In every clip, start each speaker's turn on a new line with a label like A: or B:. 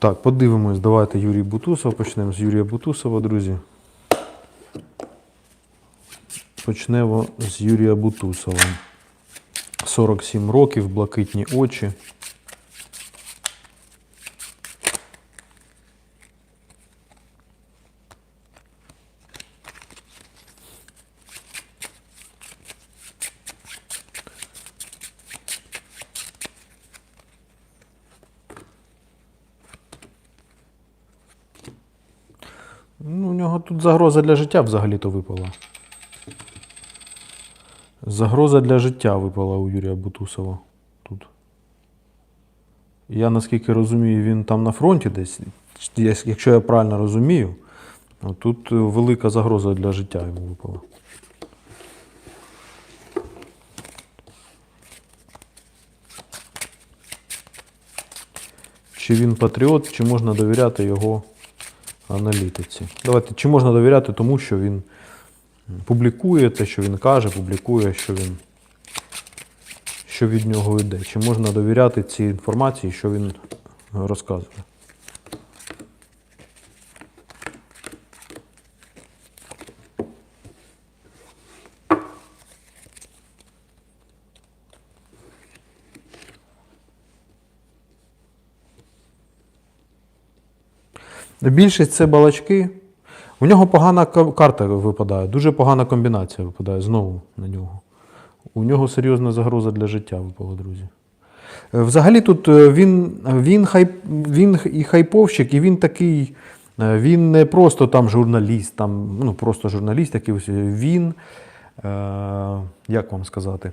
A: Так, подивимось, давайте Юрій Бутусов. Почнемо з Юрія Бутусова, друзі. Почнемо з Юрія Бутусова. 47 років, блакитні очі. Ну, у нього тут загроза для життя взагалі-то випала. Загроза для життя випала у Юрія Бутусова тут. Я наскільки розумію, він там на фронті десь. Якщо я правильно розумію, тут е, велика загроза для життя йому випала. Чи він патріот, чи можна довіряти його аналітиці? Давайте, чи можна довіряти тому, що він публікує те, що він каже, публікує, що він що від нього йде. Чи можна довіряти цій інформації, що він розказує? Більшість це балачки. У нього погана карта випадає, дуже погана комбінація випадає знову на нього. У нього серйозна загроза для життя випала, друзі. Е, Взагалі тут е, він, він, хайп, він і хайповщик, і він такий, е, він не просто там журналіст, там, ну, просто журналіст якийсь, він, е, як вам сказати,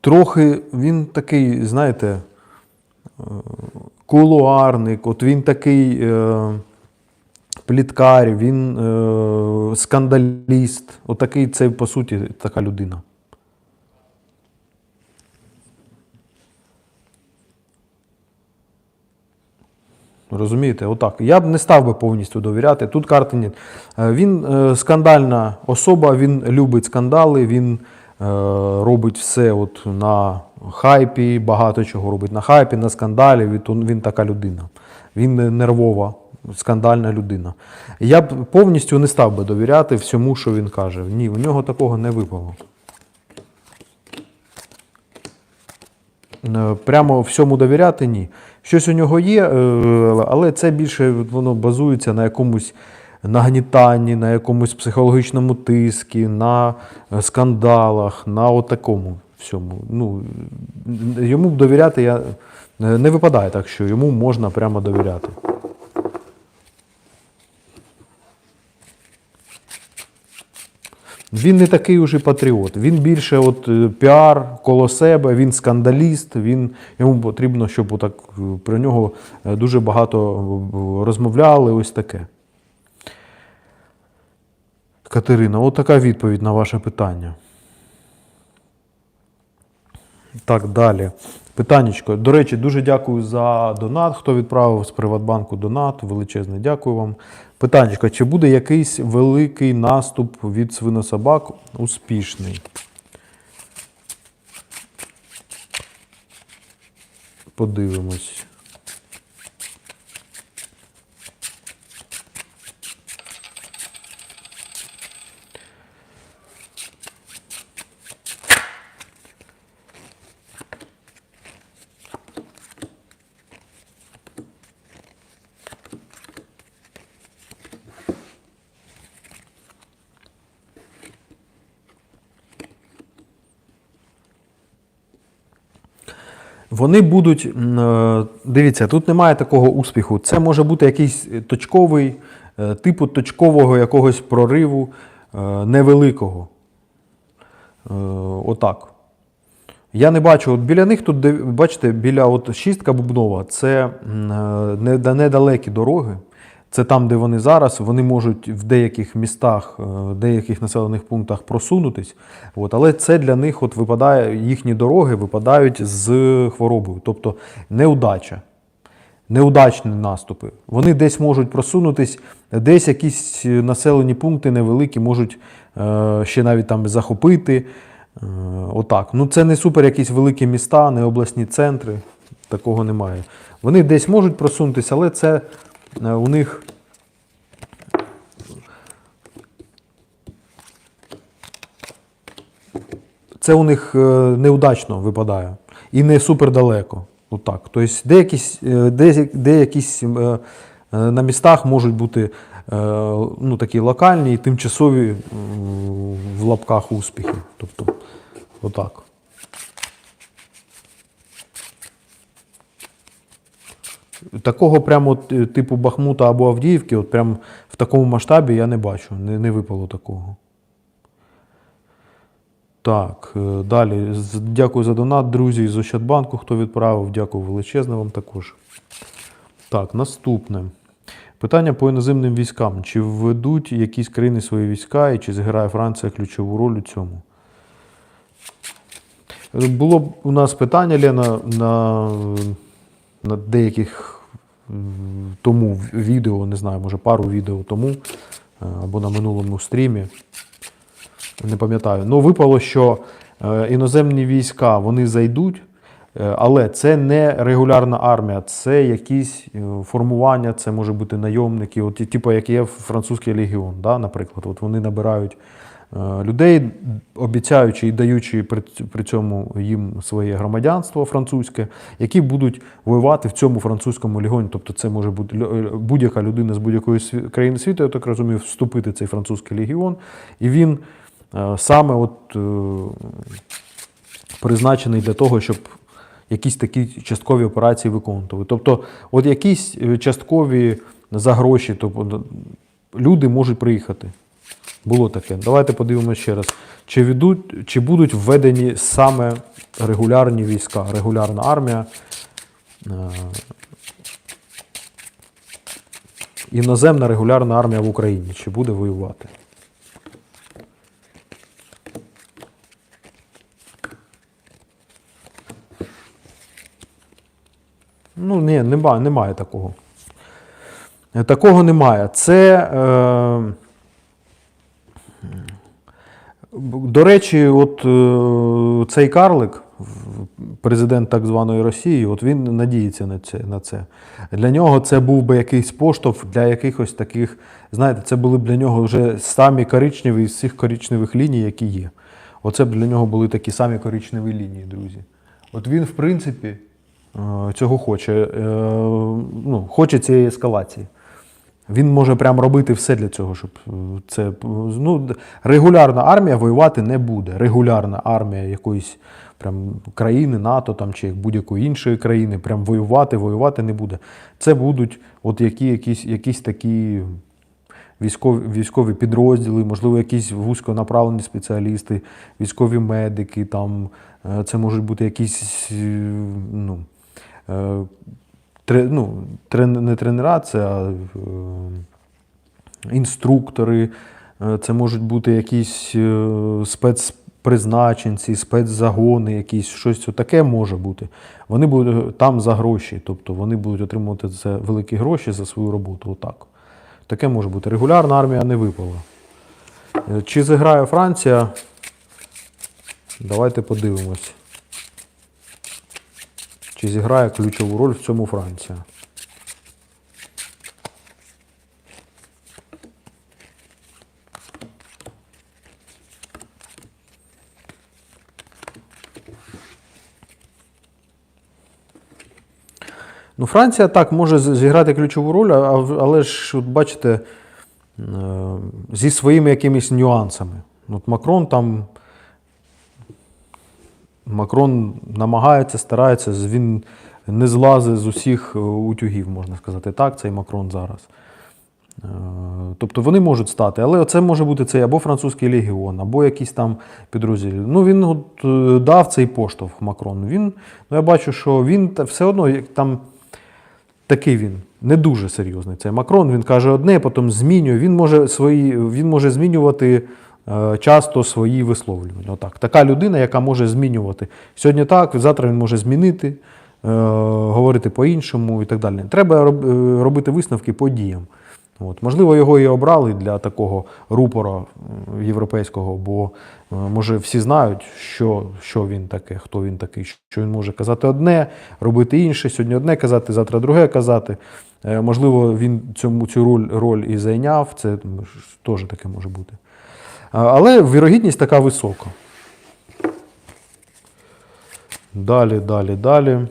A: трохи він такий, знаєте, кулуарник, от він такий е, пліткар, він е, скандаліст. Отакий це, по суті, така людина. Розумієте, отак. Я б не став би повністю довіряти. Тут карти ні. Е, Він е, скандальна особа, він любить скандали, він робить все от на хайпі, багато чого робить на хайпі, на скандалі. Він, така людина. Він нервова, скандальна людина. Я б повністю не став би довіряти всьому, що він каже. Ні, у нього такого не випало. Е, Прямо всьому довіряти ні. Щось у нього є, е, але це більше воно базується на якомусь нагнітанні, на якомусь психологічному тискі, на е, скандалах, на отакому всьому. Ну, йому довіряти я е, не випадає так, що йому можна прямо довіряти. Він не такий уже патріот. Він більше от е, піар коло себе, він скандаліст, він, йому потрібно, щоб отак про нього дуже багато розмовляли, ось таке. Катерина, от така відповідь на ваше питання. Так, далі. Питаннячко. До речі, дуже дякую за донат. Хто відправив з Приватбанку донат, величезне дякую вам. Питаннячко, чи буде якийсь великий наступ від свинособак успішний? Подивимось. Вони будуть, е, дивіться, тут немає такого успіху. Це може бути якийсь точковий, е, типу точкового якогось прориву е, невеликого. Отак. Я не бачу, от біля них тут, бачите, біля от шістка бубнова, це недалекі дороги. Це там, де вони зараз, вони можуть в деяких містах, е, в деяких населених пунктах просунутись. От, але це для них от випадає, їхні дороги випадають з хворобою, тобто неудача. Неудачні наступи. Вони десь можуть просунутись, десь якісь населені пункти невеликі можуть е, ще навіть там захопити. Е, отак. Ну, це не супер якісь великі міста, не обласні центри. такого немає. Вони десь можуть просунутися, але це е, у них. Це у них е, неудачно випадає і не супер далеко. Отак. Тобто е, де, деякісь е, е, на містах можуть бути е, ну, такі локальні і тимчасові в лапках успіхи. Тобто, отак. Такого прямо е, типу Бахмута або Авдіївки, от прям в такому масштабі я не бачу, не, не випало такого. Так, е, далі. Дякую за донат, друзі, з Ощадбанку, хто відправив. Дякую величезне вам також. Так, наступне. Питання по іноземним військам. Чи введуть якісь країни свої війська і чи зіграє Франція ключову роль у цьому? Е, Було б у нас питання, Лена, на, на деяких тому відео, не знаю, може пару відео тому, е, або на минулому стрімі. Не пам'ятаю. Ну, випало, що е, іноземні війська вони зайдуть, е, але це не регулярна армія, це якісь формування, це може бути найомники, от, типу, як є французький легіон, да, наприклад. От вони набирають людей, обіцяючи і даючи при, цьому їм своє громадянство французьке, які будуть воювати в цьому французькому легіоні. Тобто це може бути е, будь-яка людина з будь-якої країни світу, я так розумію, вступити в цей французький легіон, і він е, саме от, е, призначений для того, щоб якісь такі часткові операції виконувати. Тобто, от якісь е, часткові за гроші, тобто люди можуть приїхати. Було таке. Давайте подивимося ще раз. Чи, ведуть, чи будуть введені саме регулярні війська, регулярна армія, е, іноземна регулярна армія в Україні, чи буде воювати? Ну, ні, немає, немає такого. Такого немає. Це. Е, до речі, от е, цей карлик, президент так званої Росії, от він надіється на це, на це. Для нього це був би якийсь поштовх для якихось таких, знаєте, це були б для нього вже самі коричневі з всіх коричневих ліній, які є. Оце б для нього були такі самі коричневі лінії, друзі. От він, в принципі, е, цього хоче. Е, Ну, хоче цієї ескалації. Він може прям робити все для цього, щоб е, це е, ну, регулярна армія воювати не буде. Регулярна армія якоїсь прям країни НАТО там чи будь-якої іншої країни, прям воювати, воювати не буде. Це будуть от які, якісь, якісь такі військові, військові підрозділи, можливо, якісь вузьконаправлені спеціалісти, військові медики, там, е, це можуть бути якісь ну, ну, не тренера, це а, е, інструктори, е, це можуть бути якісь е, спецпризначенці, спецзагони, якісь щось таке може бути. Вони будуть там за гроші, тобто вони будуть отримувати за великі гроші за свою роботу. Отак. Таке може бути. Регулярна армія не випала. Чи зіграє Франція? Давайте подивимось. Чи зіграє ключову роль в цьому Франція? Ну, Франція так може зіграти ключову роль, але ж, от бачите, е, зі своїми якимись нюансами. От Макрон там. Макрон намагається, старається, він не злазить з усіх е, утюгів, можна сказати так, цей Макрон зараз. Е, Тобто вони можуть стати, але це може бути цей або французький легіон, або якісь там підрозділи. Ну він от, е, дав цей поштовх Макрон. Він, ну я бачу, що він все одно як там такий він не дуже серйозний. Цей Макрон він каже одне, потім змінює. Він може свої, він може змінювати часто свої висловлювання. Отак. Така людина, яка може змінювати. Сьогодні так, завтра він може змінити, е, говорити по-іншому і так далі. Треба е, робити висновки по діям. От. Можливо, його і обрали для такого рупора європейського, бо е, може всі знають, що, що він таке, хто він такий, що він може казати одне, робити інше, сьогодні одне казати, завтра друге казати. Е, Можливо, він цьому цю роль, роль і зайняв, це теж таке може бути. Але вірогідність така висока. Далі, далі, далі.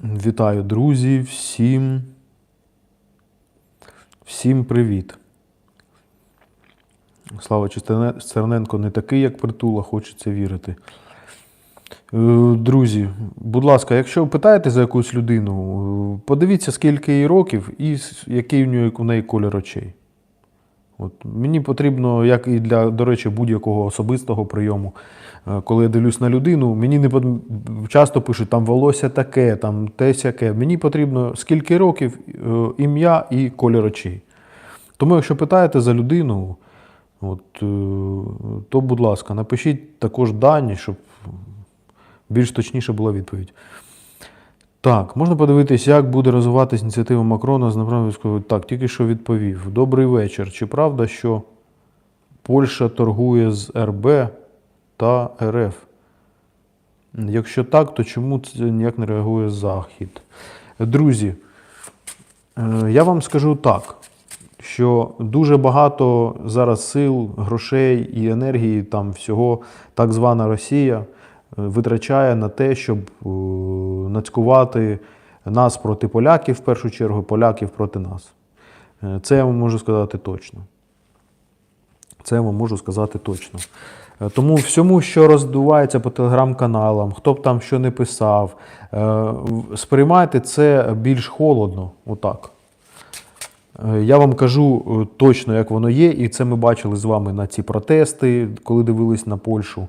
A: Вітаю, друзі, всім. Всім привіт. Слава Стерненко не такий, як притула, хочеться вірити. Е, Друзі, будь ласка, якщо питаєте за якусь людину, е, подивіться, скільки їй років і який у неї, у неї колір очей. От, мені потрібно, як і для, до речі, будь-якого особистого прийому, е, коли я дивлюсь на людину, мені не часто пишуть там волосся таке, там те сяке. Мені потрібно скільки років, ім'я і колір очей. Тому, якщо питаєте за людину, от, то, будь ласка, напишіть також дані, щоб більш точніше була відповідь. Так, можна подивитись, як буде розвиватися ініціатива Макрона з направленням. Так, тільки що відповів. Добрий вечір. Чи правда, що Польща торгує з РБ та РФ? Якщо так, то чому це ніяк не реагує Захід? Друзі, е, я вам скажу так, що дуже багато зараз сил, грошей і енергії, там всього так звана Росія витрачає на те, щоб е, нацькувати нас проти поляків, в першу чергу, поляків проти нас. Е, Це я вам можу сказати точно. Це я вам можу сказати точно. Е, Тому всьому, що роздувається по телеграм-каналам, хто б там що не писав, сприймайте це більш холодно, отак. Я вам кажу точно, як воно є, і це ми бачили з вами на ці протести, коли дивились на Польщу.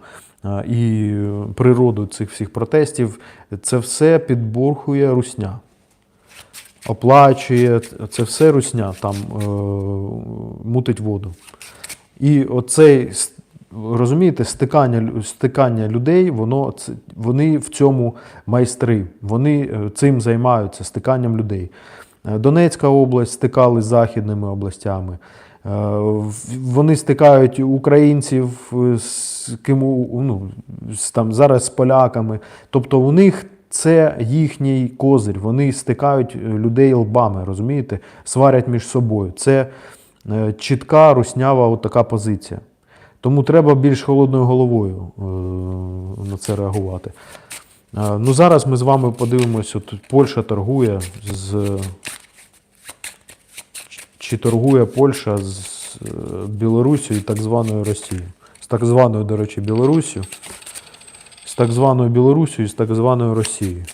A: І природу цих всіх протестів. Це все підбурхує русня. Оплачує, це все русня там е, мутить воду. І оцей, розумієте, стикання, стикання людей, воно, вони в цьому майстри. Вони е, цим займаються, стиканням людей. Е, Донецька область стикали з західними областями. Е, Вони стикають українців з ким ну, там, зараз з поляками. Тобто у них це їхній козир. Вони стикають е, людей лбами, розумієте? Сварять між собою. Це е, чітка, руснява така позиція. Тому треба більш холодною головою на це реагувати. Ну, зараз ми з вами подивимося, от Польща торгує з. Чи торгує Польща з Білорусію, і так званою Росією? З так званою, до речі, Білорусію, з так званою Білорусією і з так званою Росією.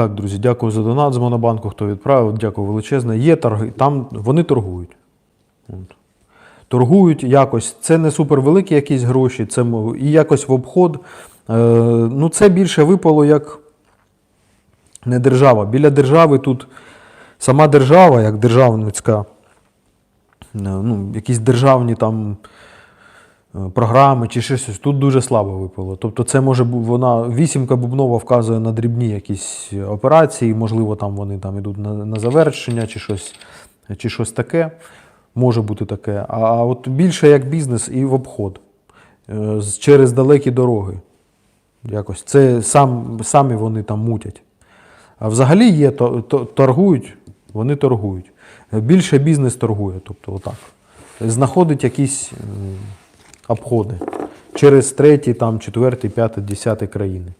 A: Так, друзі, дякую за донат з Монобанку, хто відправив. Дякую величезне. Є торги, там вони торгують. От. Торгують якось. Це не супервеликі якісь гроші, це і якось в обход. Е, ну, це більше випало як не держава. Біля держави тут сама держава, як державницька, е, ну, якісь державні там програми чи щось, тут дуже слабо випало. Тобто це може вона вісімка бубнова вказує на дрібні якісь операції, можливо, там вони там йдуть на, на завершення чи щось, чи щось таке. Може бути таке. А, от більше як бізнес і в обход е, через далекі дороги. Якось це сам, самі вони там мутять. А взагалі є, то, то, торгують, вони торгують. Більше бізнес торгує, тобто отак. Знаходить якісь обходи через треті, там, четвертий, п'ятий, десятий країни.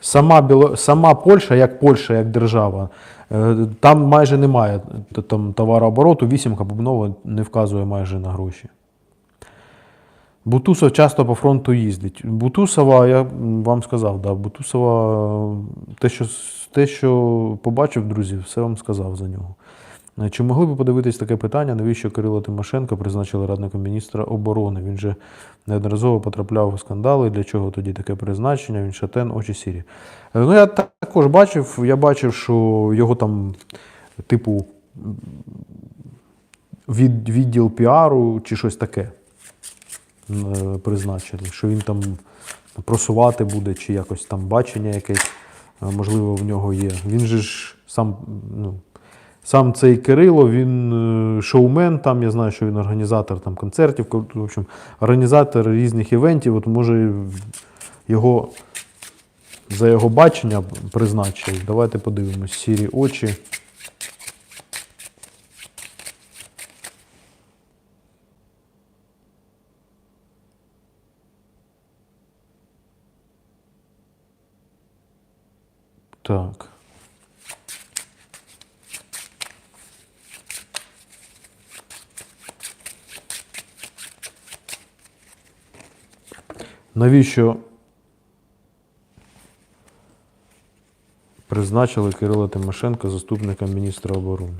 A: Сама, Біло... Сама Польща, як Польща, як держава, е, там майже немає там, товарообороту, вісімка бубнова не вказує майже на гроші. Бутусов часто по фронту їздить. Бутусова, я вам сказав, да, Бутусова, те, що, те, що побачив, друзі, все вам сказав за нього. Е, Чи могли б подивитись таке питання, навіщо Кирило Тимошенко призначили радником міністра оборони? Він же неодноразово потрапляв у скандали. Для чого тоді таке призначення? Він шатен, очі сірі. Е, Ну, я також бачив, я бачив, що його там, типу, від, відділ піару чи щось таке е, призначили, що він там просувати буде, чи якось там бачення якесь, можливо, в нього є. Він же ж сам, ну, сам цей Кирило, він е, шоумен, там я знаю, що він організатор там, концертів, в общем, організатор різних івентів. От може його за його бачення призначили. Давайте подивимось. Сірі очі. Так. Навіщо призначили Кирила Тимошенка заступником міністра оборони?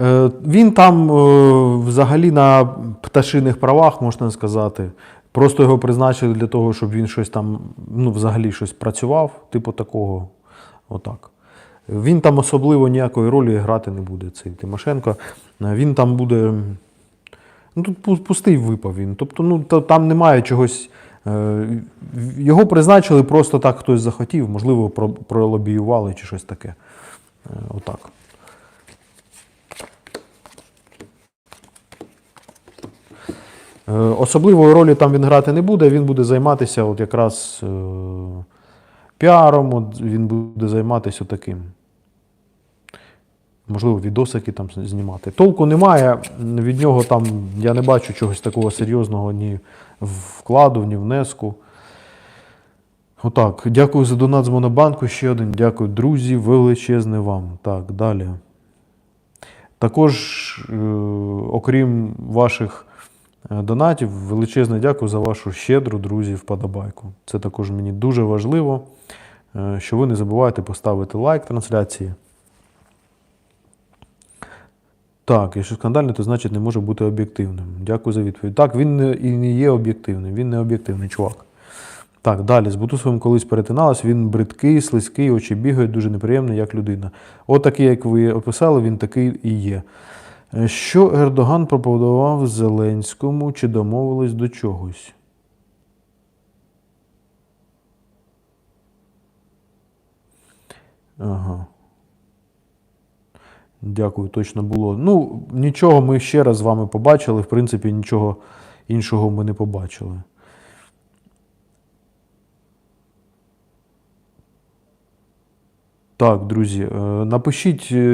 A: Е, Він там е, взагалі на пташиних правах, можна сказати. Просто його призначили для того, щоб він щось там, ну, взагалі щось працював, типу такого. Отак. Він там особливо ніякої ролі грати не буде, цей Тимошенко. Він там буде. Ну, тут пустий випав він. Тобто, ну, та- там немає чогось. е, Його призначили просто так хтось захотів, можливо, пролобіювали чи щось таке. Е, Отак. Особливої ролі там він грати не буде, він буде займатися от якраз е, піаром, от він буде займатися таким. Можливо, відосики там знімати. Толку немає. Від нього там я не бачу чогось такого серйозного ні вкладу, ні внеску. Отак. Дякую за донат з Монобанку. Ще один. Дякую, друзі, величезне вам. Так, далі. Також, е, окрім ваших е, донатів, величезне дякую за вашу щедру, друзі, вподобайку. Це також мені дуже важливо, е, що ви не забувайте поставити лайк трансляції. Так, якщо скандальний, то значить не може бути об'єктивним. Дякую за відповідь. Так, він не, і не є об'єктивним, він не об'єктивний чувак. Так, далі. З Бутусовим колись перетиналась, він бридкий, слизький, очі бігають, дуже неприємний, як людина. От такий, як ви описали, він такий і є. Е, Що Ердоган пропонував Зеленському, чи домовились до чогось? Ага. Дякую, точно було. Ну, нічого ми ще раз з вами побачили. В принципі, нічого іншого ми не побачили. Так, друзі, е, напишіть, е,